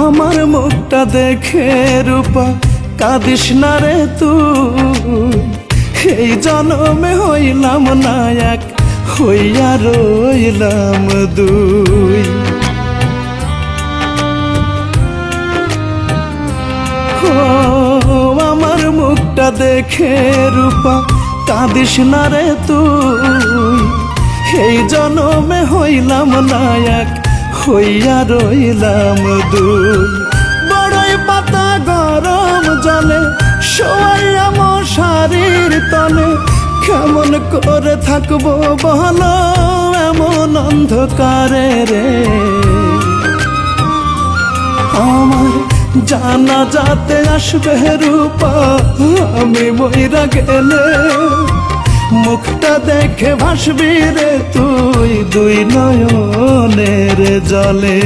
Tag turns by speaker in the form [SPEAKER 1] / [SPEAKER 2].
[SPEAKER 1] আমার মুখটা দেখে রূপা, কাঁদিস না রে তুই। এই জনমে হইলাম নায়ক হইয়া রইলাম দুই। আমার মুখটা দেখে রূপা, কাঁদিস না রে তুই। এই জনমে হইলাম নায়ক হইয়া রইলাম দুই। বড়ই পাতা গরম জলে শোয়াইয়া মশারির তলে কেমন করে থাকব বলো এমন অন্ধকারে রে। আমার জানা যাতে আসবে রূপা, আমি মইরা গেলে দেখে ভাসবি রে তুই দুই নয়নের জলে।